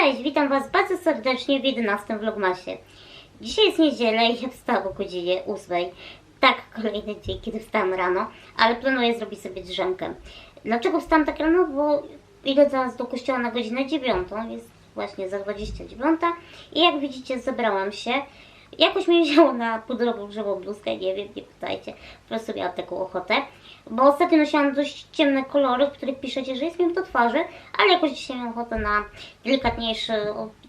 Cześć, witam Was bardzo serdecznie w 11 vlogmasie. Dzisiaj jest niedziela i ja wstałam o godzinie 8. Tak, kolejny dzień, kiedy wstałam rano, ale planuję zrobić sobie drzemkę. Dlaczego wstałam tak rano? Bo idę zaraz do kościoła na godzinę 9, jest właśnie za 29 i jak widzicie zebrałam się. Jakoś mnie wzięło na pudrową grzewą bluzkę, nie wiem, nie pytajcie. Po prostu miałam taką ochotę. Bo ostatnio nosiłam dość ciemne kolory, w których piszecie, że jest mi do twarzy, ale jakoś dzisiaj mam ochotę na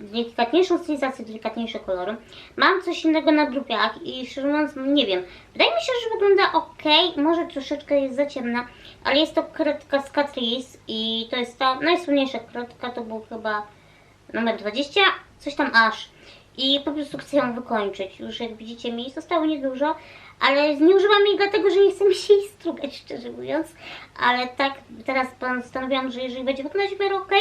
delikatniejszą stylizację, delikatniejsze kolory. Mam coś innego na brupiach i szczerze mówiąc, nie wiem. Wydaje mi się, że wygląda ok, może troszeczkę jest za ciemna, ale jest to kredka z Catrice i to jest ta najsłynniejsza kredka, to był chyba numer 20, coś tam aż. I po prostu chcę ją wykończyć. Już jak widzicie mi zostało niedużo, ale nie używam jej dlatego, że nie chcę mi się jej strugać, szczerze mówiąc. Ale tak teraz postanowiłam, że jeżeli będzie wyglądać w miarę ok,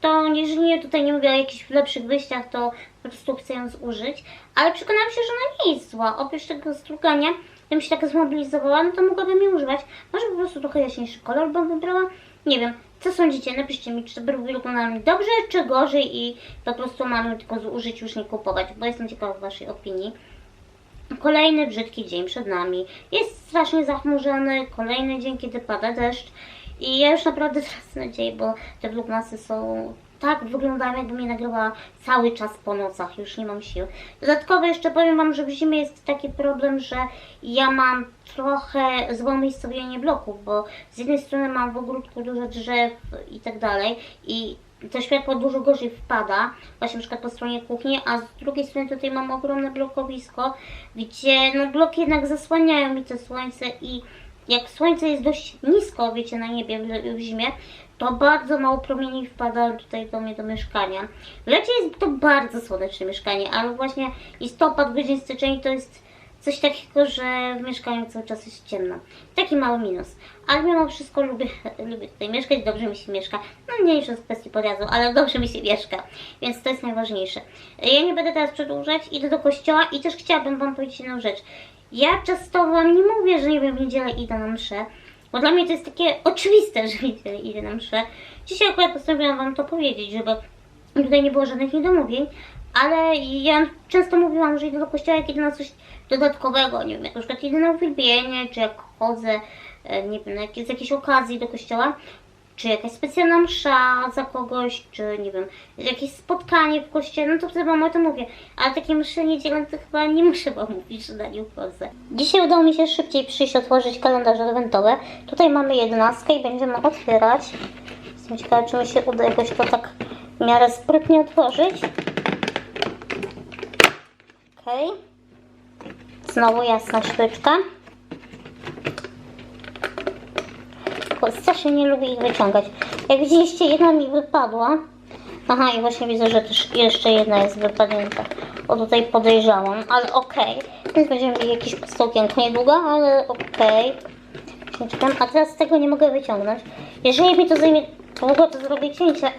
to jeżeli nie, tutaj nie mówię o jakichś lepszych wyjściach, to po prostu chcę ją zużyć. Ale przekonałam się, że ona nie jest zła. Oprócz tego strugania, gdybym się tak zmobilizowała, no to mogłabym jej używać. Może po prostu trochę jaśniejszy kolor bym wybrała. Nie wiem, co sądzicie? Napiszcie mi, czy te brwi wyglądają dobrze, czy gorzej i po prostu mamy tylko zużyć, już nie kupować, bo jestem ciekawa Waszej opinii. Kolejny brzydki dzień przed nami. Jest strasznie zachmurzony, kolejny dzień, kiedy pada deszcz. I ja już naprawdę tracę nadzieję, bo te vlogmasy są tak wyglądają, jakbym je nagrywała cały czas po nocach, już nie mam sił. Dodatkowo jeszcze powiem Wam, że w zimie jest taki problem, że ja mam trochę złe umiejscowienie bloków, bo z jednej strony mam w ogródku dużo drzew i tak dalej i to światło dużo gorzej wpada, właśnie przykład po stronie kuchni, a z drugiej strony tutaj mam ogromne blokowisko, gdzie no bloki jednak zasłaniają mi to słońce i jak słońce jest dość nisko, wiecie, na niebie w, w zimie, to bardzo mało promieni wpada tutaj do mnie do mieszkania. W lecie jest to bardzo słoneczne mieszkanie, ale właśnie listopad, grudzień, styczeń to jest coś takiego, że w mieszkaniu cały czas jest ciemno. Taki mały minus. Ale mimo wszystko lubię, lubię tutaj mieszkać, dobrze mi się mieszka. No mniejsze z kwestii podjazdu, ale dobrze mi się mieszka, więc to jest najważniejsze. Ja nie będę teraz przedłużać, idę do kościoła i też chciałabym Wam powiedzieć jedną rzecz. Ja często Wam nie mówię, że nie wiem, w niedzielę idę na mszę, bo dla mnie to jest takie oczywiste, że niedzielę idę na mszę. Dzisiaj akurat postanowiłam Wam to powiedzieć, żeby tutaj nie było żadnych niedomówień, ale ja często mówiłam, że idę do kościoła, jak idę na coś dodatkowego, nie wiem, jak na przykład idę na uwielbienie, czy jak chodzę, e, nie wiem, jakieś, z jakiejś okazji do kościoła, czy jakaś specjalna msza za kogoś, czy nie wiem, jakieś spotkanie w kościele, no to wtedy Wam o tym mówię. Ale takie mszy niedzielne to chyba nie muszę Wam mówić, że na nie chodzę. Dzisiaj udało mi się szybciej przyjść otworzyć kalendarze adwentowe. Tutaj mamy jedenastkę i będziemy otwierać. Jestem ciekawa, czy mi się uda jakoś to tak w miarę sprytnie otworzyć. Okej. Znowu jasna świeczka. Tylko strasznie nie lubię ich wyciągać. Jak widzieliście, jedna mi wypadła. Aha, i właśnie widzę, że też jeszcze jedna jest wypadnięta. O, tutaj podejrzałam, ale okej. Więc będziemy mieli jakieś pustokienko niedługo, ale okej. Świeczkę. A teraz tego nie mogę wyciągnąć. Jeżeli mi to zajmie długo, to zrobię cięcie.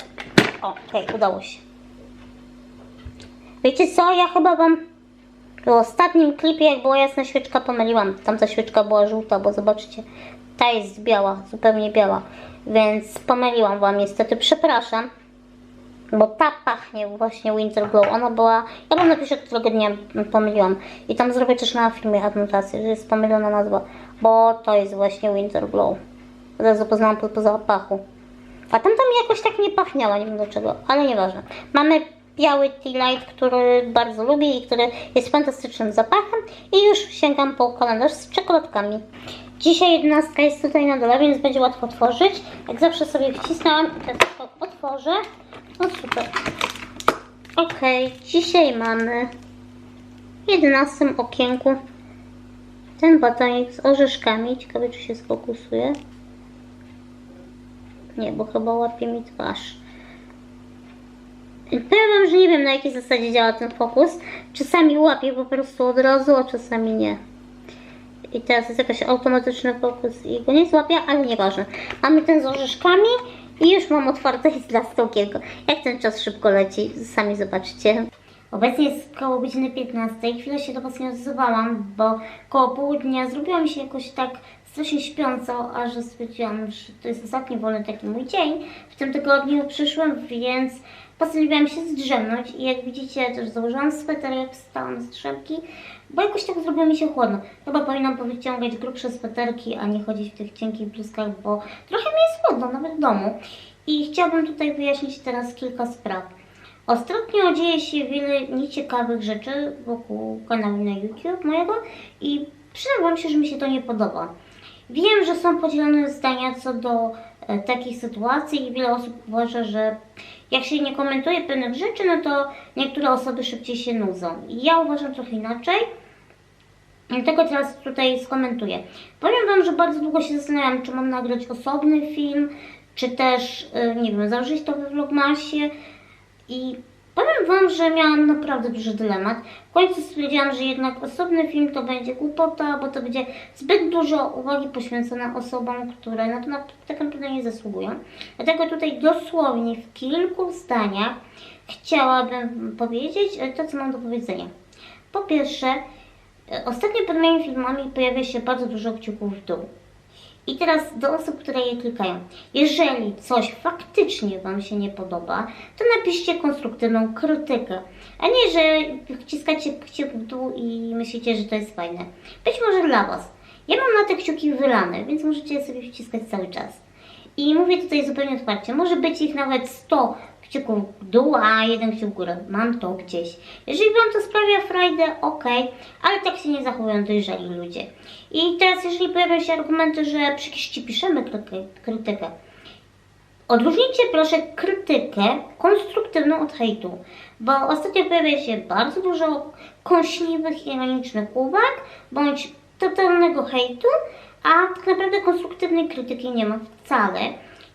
Okej, udało się. Wiecie co, ja chyba Wam w ostatnim klipie, jak była jasna świeczka, pomyliłam. Tamta świeczka była żółta, bo zobaczcie, ta jest biała, zupełnie biała. Więc pomyliłam Wam niestety, przepraszam. Bo ta pachnie właśnie Winter Glow. Ona była, ja Wam napiszę, którego dnia pomyliłam. I tam zrobię też na filmie adnotację, że jest pomylona nazwa. Bo to jest właśnie Winter Glow. Od razu poznałam po, po zapachu. A tamta mi jakoś tak nie pachniała, nie wiem dlaczego, ale nieważne. Mamy biały Tea Light, który bardzo lubię i który jest fantastycznym zapachem i już sięgam po kalendarz z czekoladkami. Dzisiaj jedenastka jest tutaj na dole, więc będzie łatwo otworzyć. Jak zawsze sobie wcisnęłam i teraz otworzę. No super. Ok, dzisiaj mamy w 11 okienku ten batonik z orzeszkami. Ciekawe, czy się sfokusuje. Nie, bo chyba łapie mi twarz. Powiem wam, że nie wiem na jakiej zasadzie działa ten fokus. Czasami łapie po prostu od razu, a czasami nie. I teraz jest jakiś automatyczny fokus i go nie złapie, ale nieważne. Mamy ten z orzeszkami i już mam otwarte i dla stokiego. Jak ten czas szybko leci, sami zobaczcie. Obecnie jest koło godziny 15. Chwilę się do Was nie odzywałam, bo koło południa zrobiła mi się jakoś tak strasznie śpiąco, a że stwierdziłam, że to jest ostatni wolny taki mój dzień. W tym tygodniu przyszłam, więc postanowiłam się zdrzemnąć i jak widzicie też założyłam sweter, jak wstałam z drzemki, bo jakoś tak zrobiło mi się chłodno. Chyba powinnam powyciągać grubsze sweterki, a nie chodzić w tych cienkich bluzkach, bo trochę mi jest chłodno, nawet w domu. I chciałabym tutaj wyjaśnić teraz kilka spraw. Ostatnio dzieje się wiele nieciekawych rzeczy wokół kanału na YouTube mojego i przyznam się, że mi się to nie podoba. Wiem, że są podzielone zdania co do e, takich sytuacji i wiele osób uważa, że jak się nie komentuje pewnych rzeczy, no to niektóre osoby szybciej się nudzą. Ja uważam trochę inaczej. Dlatego teraz tutaj skomentuję. Powiem Wam, że bardzo długo się zastanawiałam, czy mam nagrać osobny film, czy też, e, nie wiem, założyć to we vlogmasie. I powiem Wam, że miałam naprawdę duży dylemat. W końcu stwierdziłam, że jednak osobny film to będzie głupota, bo to będzie zbyt dużo uwagi poświęcone osobom, które na to na, tak naprawdę nie zasługują. Dlatego tutaj dosłownie w kilku zdaniach chciałabym powiedzieć to, co mam do powiedzenia. Po pierwsze, e, ostatnio pod moimi filmami pojawia się bardzo dużo kciuków w dół. I teraz do osób, które je klikają. Jeżeli coś faktycznie Wam się nie podoba, to napiszcie konstruktywną krytykę, a nie, że wciskacie kciuk w dół i myślicie, że to jest fajne. Być może dla Was. Ja mam na te kciuki wylane, więc możecie je sobie wciskać cały czas. I mówię tutaj zupełnie otwarcie. Może być ich nawet 100 kciuków w dół, a jeden kciuk w górę. Mam to gdzieś. Jeżeli Wam to sprawia frajdę, ok, ale tak się nie zachowują dojrzali ludzie. I teraz, jeżeli pojawią się argumenty, że przecież Ci piszemy krytykę, Odróżnijcie proszę krytykę konstruktywną od hejtu, bo ostatnio pojawia się bardzo dużo kąśliwych ironicznych uwag, bądź totalnego hejtu, a tak naprawdę konstruktywnej krytyki nie ma wcale.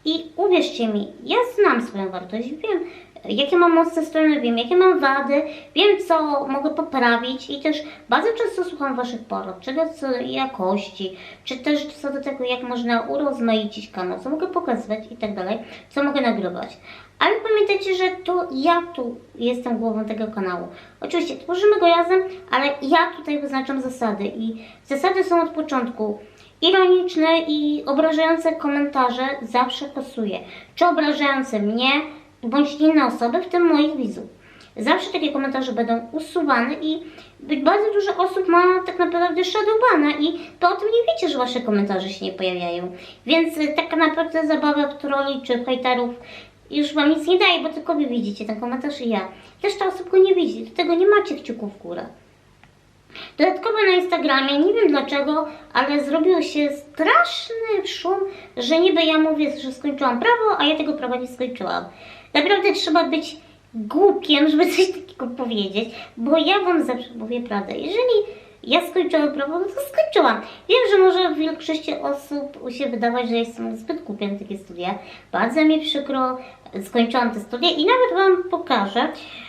I uwierzcie mi, ja znam swoją wartość, wiem jakie mam mocne strony, wiem jakie mam wady, wiem co mogę poprawić i też bardzo często słucham Waszych porad, czy do co jakości, czy też co do tego, jak można urozmaicić kanał, co mogę pokazywać i tak dalej, co mogę nagrywać. Ale pamiętajcie, że to ja tu jestem głową tego kanału. Oczywiście tworzymy go razem, ale ja tutaj wyznaczam zasady i zasady są od początku ironiczne i obrażające komentarze zawsze kasuję. Czy obrażające mnie, bądź inne osoby, w tym moich widzów. Zawsze takie komentarze będą usuwane i bardzo dużo osób ma tak naprawdę shadowbana i to o tym nie wiecie, że wasze komentarze się nie pojawiają. Więc taka naprawdę zabawa w troli czy w hejterów już wam nic nie daje, bo tylko wy widzicie ten komentarz i ja. Reszta osób go nie widzi, do tego nie macie kciuków w górę. Dodatkowo na Instagramie, nie wiem dlaczego, ale zrobił się straszny szum, że niby ja mówię, że skończyłam prawo, a ja tego prawa nie skończyłam. Naprawdę trzeba być głupiem, żeby coś takiego powiedzieć, bo ja Wam zawsze mówię prawdę. Jeżeli ja skończyłam prawo, no to skończyłam. Wiem, że może większości osób się wydawać, że jestem zbyt głupia na takie studia. Bardzo mi przykro, skończyłam te studia i nawet Wam pokażę.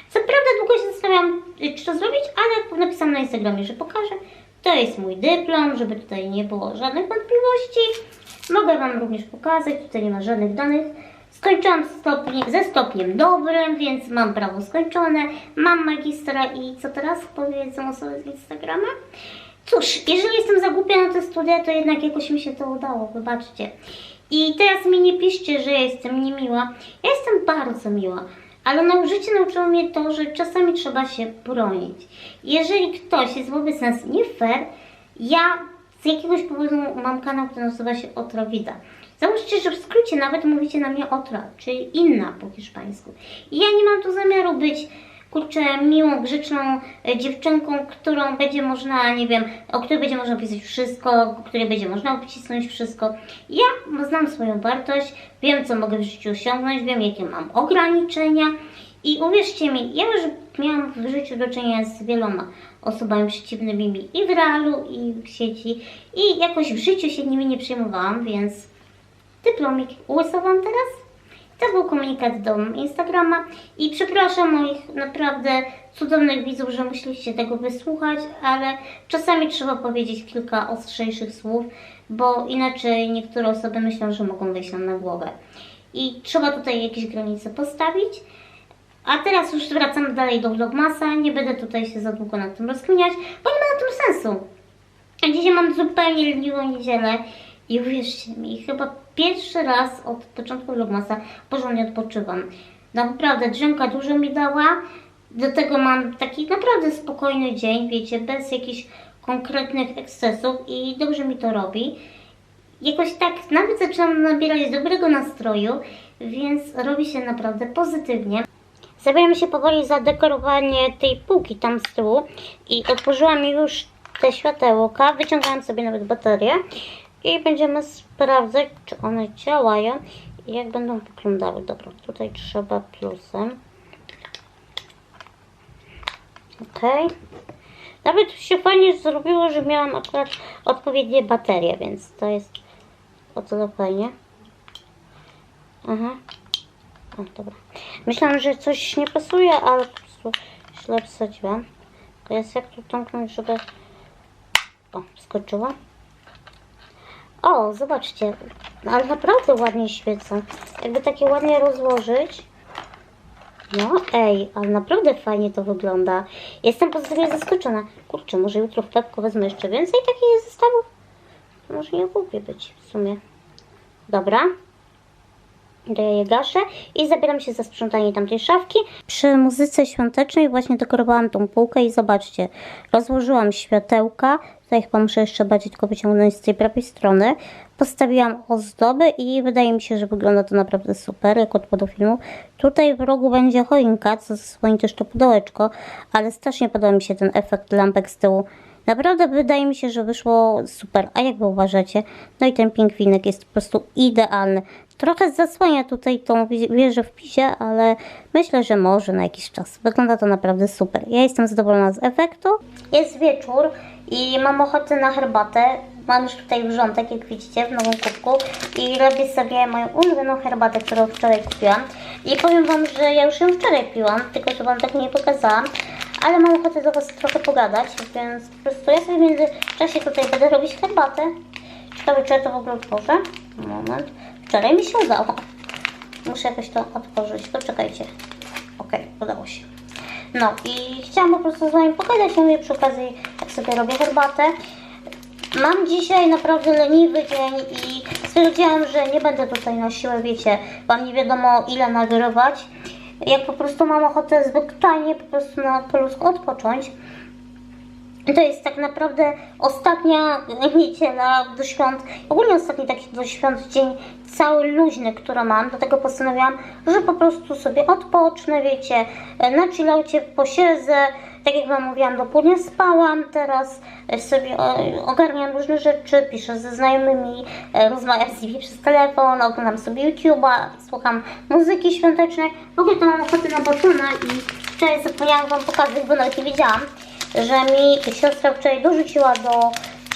Co prawda długo się zastanawiałam, czy to zrobić, ale napisałam na Instagramie, że pokażę. To jest mój dyplom, żeby tutaj nie było żadnych wątpliwości. Mogę Wam również pokazać, tutaj nie ma żadnych danych. Skończyłam stopnie, ze stopniem dobrym, więc mam prawo skończone, mam magistra i co teraz powiedzą osoby z Instagrama? Cóż, jeżeli jestem zagłupia na te studia, to jednak jakoś mi się to udało, wybaczcie. I teraz mi nie piszcie, że ja jestem niemiła. Ja jestem bardzo miła. Ale na życie nauczyło mnie to, że czasami trzeba się bronić. Jeżeli ktoś jest wobec nas nie fair, ja z jakiegoś powodu mam kanał, który nazywa się Otrowida. Załóżcie, że w skrócie nawet mówicie na mnie Otra, czyli inna po hiszpańsku. I ja nie mam tu zamiaru być kurczę, miłą, grzeczną e, dziewczynką, którą będzie można, nie wiem, o której będzie można pisać wszystko, o której będzie można obcisnąć wszystko. Ja znam swoją wartość, wiem, co mogę w życiu osiągnąć, wiem, jakie mam ograniczenia i uwierzcie mi, ja już miałam w życiu do czynienia z wieloma osobami przeciwnymi mi i w realu, i w sieci i jakoś w życiu się nimi nie przejmowałam, więc dyplomik ułysowałam teraz. To był komunikat do Instagrama i przepraszam moich naprawdę cudownych widzów, że musieliście tego wysłuchać, ale czasami trzeba powiedzieć kilka ostrzejszych słów, bo inaczej niektóre osoby myślą, że mogą wejść nam na głowę. I trzeba tutaj jakieś granice postawić. A teraz już wracam dalej do vlogmasa, nie będę tutaj się za długo nad tym rozkminiać, bo nie ma na tym sensu. Dzisiaj mam zupełnie leniwą niedzielę i uwierzcie mi, chyba pierwszy raz od początku vlogmasa porządnie odpoczywam. Naprawdę, drzemka dużo mi dała. Do tego mam taki naprawdę spokojny dzień, wiecie, bez jakichś konkretnych ekscesów i dobrze mi to robi. Jakoś tak nawet zaczęłam nabierać dobrego nastroju, więc robi się naprawdę pozytywnie. Zabieram się powoli za dekorowanie tej półki tam z tyłu i otworzyłam już te światełka, wyciągałam sobie nawet baterię i będziemy sprawdzać, czy one działają i jak będą wyglądały. Dobra, tutaj trzeba plusem. Okej. Nawet się fajnie zrobiło, że miałam akurat odpowiednie baterie, więc to jest o tyle fajnie. Aha. O, dobra. Myślałam, że coś nie pasuje, ale po prostu źle wsadziłam. Teraz jak tu tamknąć, żeby... O, skoczyła. O, zobaczcie. Ale naprawdę ładnie świecą. Jakby takie ładnie rozłożyć. No ej, ale naprawdę fajnie to wygląda. Jestem pozytywnie zaskoczona. Kurczę, może jutro w Pepko wezmę jeszcze więcej takich zestawów? Może nie głupie być w sumie. Dobra. Je gaszę i zabieram się za sprzątanie tamtej szafki. Przy muzyce świątecznej właśnie dekorowałam tą półkę i zobaczcie, rozłożyłam światełka. Tutaj chyba muszę jeszcze bardziej tylko wyciągnąć z tej prawej strony. Postawiłam ozdoby i wydaje mi się, że wygląda to naprawdę super, jak od do filmu. Tutaj w rogu będzie choinka, co zasłoni też to pudełeczko, ale strasznie podoba mi się ten efekt lampek z tyłu. Naprawdę wydaje mi się, że wyszło super. A jak wy uważacie? No i ten pingwinek jest po prostu idealny. Trochę zasłania tutaj tą wi- wieżę w pisie, ale myślę, że może na jakiś czas. Wygląda to naprawdę super. Ja jestem zadowolona z efektu. Jest wieczór i mam ochotę na herbatę. Mam już tutaj wrzątek, jak widzicie, w nowym kubku i robię sobie moją ulubioną herbatę, którą wczoraj kupiłam. I powiem Wam, że ja już ją wczoraj piłam, tylko że Wam tak nie pokazałam. Ale mam ochotę do Was trochę pogadać, więc po prostu ja sobie w międzyczasie tutaj będę robić herbatę. Ciekawe, czy to w ogóle otworzę. Moment. Wczoraj mi się udało. Muszę jakoś to otworzyć. Poczekajcie. Okej, udało się. No i chciałam po prostu z Wami pogadać, mówię przy okazji, jak sobie robię herbatę. Mam dzisiaj naprawdę leniwy dzień i stwierdziłam, że nie będę tutaj na siłę, wiecie, Wam nie wiadomo ile nagrywać. Jak po prostu mam ochotę zwyczajnie po prostu na poluszku odpocząć. To jest tak naprawdę ostatnia niedziela do świąt, ogólnie ostatni taki do świąt dzień cały luźny, który mam. Dlatego postanowiłam, że po prostu sobie odpocznę, wiecie, na chillaucie posiedzę. Tak jak Wam mówiłam, do południa spałam, teraz sobie e, ogarniam różne rzeczy, piszę ze znajomymi, e, rozmawiam z nimi przez telefon, oglądam sobie YouTube'a, słucham muzyki świątecznej. W ogóle to mam ochotę na batona i wczoraj zapomniałam Wam pokazać, bo nawet nie wiedziałam że mi siostra wczoraj dorzuciła do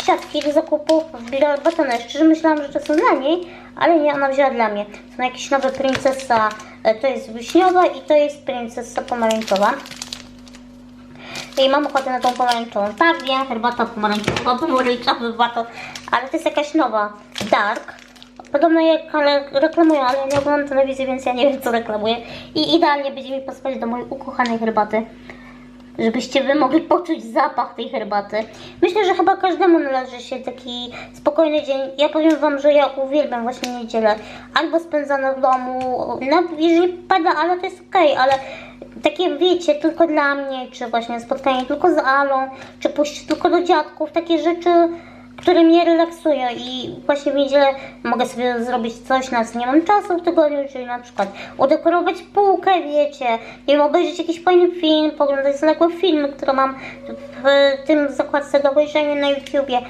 siatki do zakupów wbira batony. Szczerze myślałam, że to są dla niej, ale nie, ona wzięła dla mnie. Są jakieś nowe princesa, e, to jest wiśniowa i to jest princesa pomarańczowa. I mam ochotę na tą pomarańczową. Tak, wiem, herbata pomarańczowa, pomarańczowy baton, ale to jest jakaś nowa, dark. Podobno je ale reklamują, ale ja nie oglądam telewizji, więc ja nie wiem co reklamuje. I idealnie będzie mi pasować do mojej ukochanej herbaty żebyście wy mogli poczuć zapach tej herbaty. Myślę, że chyba każdemu należy się taki spokojny dzień. Ja powiem wam, że ja uwielbiam właśnie niedzielę. Albo spędzane w domu, no jeżeli pada, ale to jest okej, ale takie wiecie, tylko dla mnie, czy właśnie spotkanie tylko z Alą, czy pójść tylko do dziadków, takie rzeczy które mnie relaksują i właśnie w niedzielę mogę sobie zrobić coś, na co nie mam czasu w tygodniu, czyli na przykład udekorować półkę, wiecie, wiem, obejrzeć jakiś fajny film, poglądać zaległe filmy, które mam w tym zakładce do obejrzenia na YouTubie,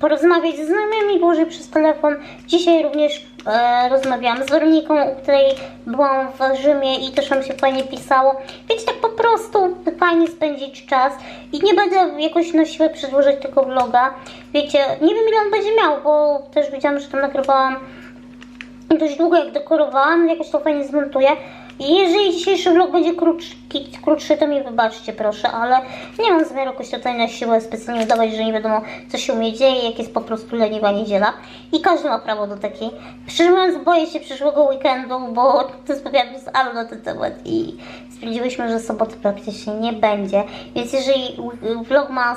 porozmawiać z znajomymi dłużej przez telefon. Dzisiaj również e, rozmawiałam z Weroniką, u której byłam w Rzymie i też nam się fajnie pisało. Wiecie, tak po prostu fajnie spędzić czas i nie będę jakoś na siłę przedłużać tego vloga. Wiecie, nie wiem ile on będzie miał, bo też widziałam, że tam nagrywałam dość długo jak dekorowałam, jakoś to fajnie zmontuję. Jeżeli dzisiejszy vlog będzie krótki, krótszy, to mi wybaczcie proszę, ale nie mam zamiaru jakoś tutaj na siłę specjalnie udawać, że nie wiadomo co się u mnie dzieje, jak jest po prostu leniwa niedziela. I każdy ma prawo do takiej. Szczerze mówiąc, boję się przyszłego weekendu, bo rozmawiamy z Alą na ten temat i stwierdziłyśmy, że soboty praktycznie nie będzie. Więc jeżeli vlog ma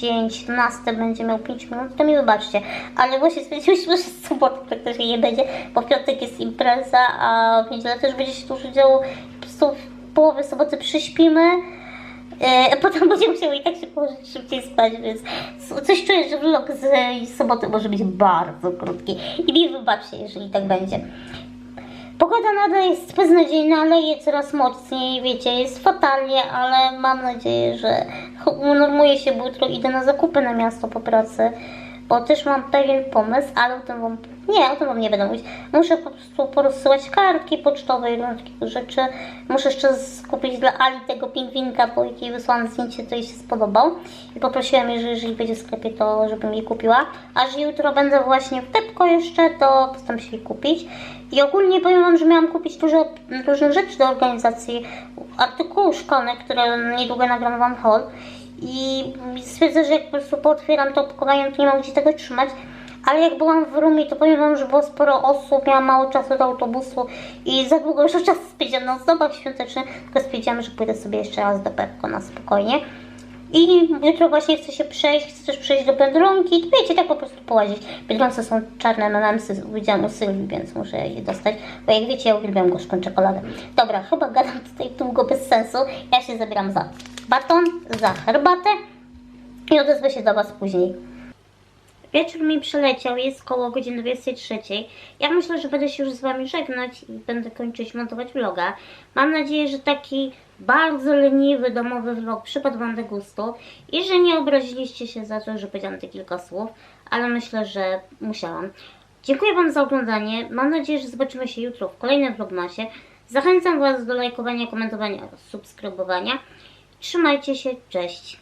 dzień 17 będzie miał 5 minut, to mi wybaczcie. Ale właśnie stwierdziłyśmy, że soboty praktycznie nie będzie, bo w piątek jest impreza, a w niedzielę też będzie się dużo działo. prostu w połowie soboty przyśpimy. E, potem będziemy musiały i tak się położyć szybciej spać, więc coś czuję, że vlog z soboty może być bardzo krótki. I mi wybaczcie, jeżeli tak będzie. Pogoda nadal jest beznadziejna, leje coraz mocniej, wiecie, jest fatalnie, ale mam nadzieję, że unormuje się, bo jutro idę na zakupy na miasto po pracy, bo też mam pewien pomysł, ale o tym wam, nie, o tym wam nie będę mówić. Muszę po prostu porozsyłać kartki pocztowe i różne rzeczy. Muszę jeszcze skupić dla Ali tego pingwinka, bo jej wysłałam zdjęcie, to jej się spodobał. I poprosiłam jej, że jeżeli będzie w sklepie, to żebym jej kupiła. A że jutro będę właśnie w Tepko jeszcze, to postaram się jej kupić. I ogólnie powiem Wam, że miałam kupić dużo różnych rzeczy do organizacji, artykułów szkolnych, które niedługo nagram Wam haul. I stwierdzę, że jak po prostu pootwieram to opakowanie, to nie mam gdzie tego trzymać. Ale jak byłam w Rumie, to powiem Wam, że było sporo osób, miałam mało czasu do autobusu i za długo już czas spędziłam na ozdobach świątecznych, tylko stwierdziłam, że pójdę sobie jeszcze raz do Pepko na spokojnie. I jutro właśnie chcę się przejść, też przejść do Biedronki, wiecie, tak po prostu połazić. Biedronce są czarne M&M'sy, widziałam u Sylwii, więc muszę je dostać, bo jak wiecie, ja uwielbiam gorzką czekoladę. Dobra, chyba gadam tutaj długo bez sensu, ja się zabieram za baton, za herbatę i odezwę się do Was później. Wieczór mi przeleciał, jest koło godziny 23. Ja myślę, że będę się już z Wami żegnać i będę kończyć montować vloga. Mam nadzieję, że taki bardzo leniwy domowy vlog przypadł Wam do gustu i że nie obraziliście się za to, że powiedziałam te kilka słów, ale myślę, że musiałam. Dziękuję Wam za oglądanie. Mam nadzieję, że zobaczymy się jutro w kolejnym vlogmasie. Zachęcam Was do lajkowania, komentowania oraz subskrybowania. Trzymajcie się, cześć!